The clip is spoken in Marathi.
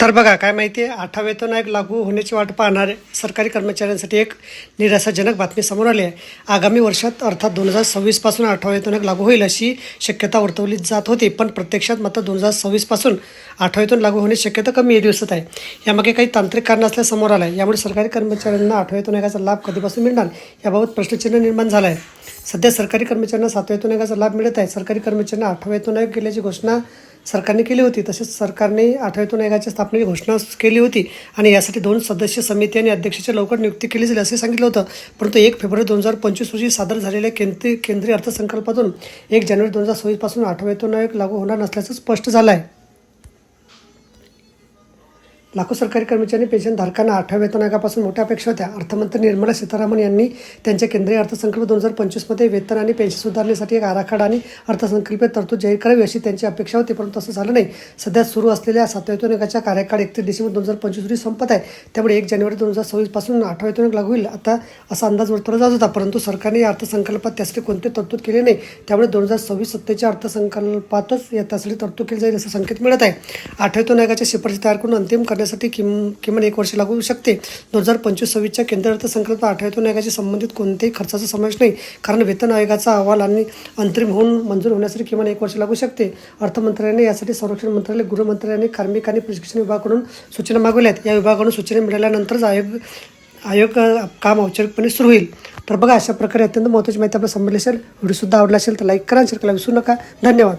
तर बघा काय माहिती आहे आठवा वेतन आयोग लागू होण्याची वाट पाहणारे सरकारी कर्मचाऱ्यांसाठी एक निराशाजनक बातमी समोर आली आहे. आगामी वर्षात अर्थात दोन हजार सव्वीसपासून आठवा वेतन आयोग लागू होईल अशी शक्यता वर्तवली जात होती पण प्रत्यक्षात मात्र दोन हजार सव्वीसपासून आठवा वेतन लागू होण्याची शक्यता कमी दिसत आहे. यामागे काही तांत्रिक कारण असल्या समोर आलं आहे यामुळे सरकारी कर्मचाऱ्यांना आठवा वेतन आयोगाचा लाभ कधीपासून मिळणार याबाबत प्रश्नचिन्ह निर्माण झालं आहे. सध्या सरकारी कर्मचाऱ्यांना सातव्या वेतन आयोगाचा लाभ मिळत आहे. सरकारी कर्मचाऱ्यांना आठवा वेतन आयोग केल्याची घोषणा सरकारने केली होती. तसेच सरकारने आठव्या आयोगाच्या स्थापनेची घोषणा केली होती आणि यासाठी दोन सदस्य समिती आणि अध्यक्षाची लवकर नियुक्ती केली जाईल असे सांगितलं होतं. परंतु एक फेब्रुवारी दोन हजार पंचवीस रोजी सादर झालेल्या केंद्रीय केंद्रीय अर्थसंकल्पातून एक जानेवारी दोन हजार सव्वीसपासून आठवा आयोग लागू होणार नसल्याचं स्पष्ट झालं आहे लाखो सरकारी कर्मचारी पेन्शनधारकांना आठव्या वेतन आयोगापासून मोठ्या अपेक्षा होत्या. अर्थमंत्री निर्मला सीतारामन यांनी त्यांच्या केंद्रीय अर्थसंकल्प दोन हजार पंचवीसमध्ये वेतन आणि पेन्शन सुधारणेसाठी एक आराखडा आणि अर्थसंकल्पीय तरतूद जाहीर करावी अशी त्यांची अपेक्षा होती परंतु तसं झालं नाही. सध्या सुरू असलेल्या सातव्या वेतन आयोगाच्या कार्यकाळ एकतीस डिसेंबर दोन हजार पंचवीस रोजी संपत आहे. त्यामुळे एक जानेवारी दोन हजार सव्वीसपासून आठव्या वेतन लागू होईल. आता असा अंदाज वर्तवला जात होता परंतु सरकारने या अर्थसंकल्पात त्यासाठी कोणते तरतूद केले नाही. त्यामुळे दोन हजार सव्वीस सत्तेच्या अर्थसंकल्पातच या त्यासाठी तरतूद केली जाईल असं संकेत मिळत आहे. आठव्या वेतन आयोगाच्या शिफारशी तयार करून अंतिम करण्यासाठी किम किमान एक वर्ष लागू शकते. दोन हजार पंचवीस सव्वीसच्या केंद्र अर्थसंकल्प आठव्या आयोगाशी संबंधित कोणत्याही खर्चाचा समावेश नाही. कारण वेतन आयोगाचा अहवाल आणि अंतरिम होऊन मंजूर होण्यासाठी किमान एक वर्ष लागू शकते. अर्थमंत्र्यांनी यासाठी संरक्षण मंत्रालय गृहमंत्र्यांनी कार्मिक आणि प्रशिक्षण विभागाकडून सूचना मागवल्या आहेत या विभागाकडून सूचना मिळाल्यानंतरच आयोग आयोग काम औपचारिकपणे सुरू होईल. तर बघा अशा प्रकारे अत्यंत महत्त्वाची माहिती आपल्याला समजली असेल व्हिडिओसुद्धा आवडला असेल तर लाईक करा शेअर करायला विसरू नका. धन्यवाद.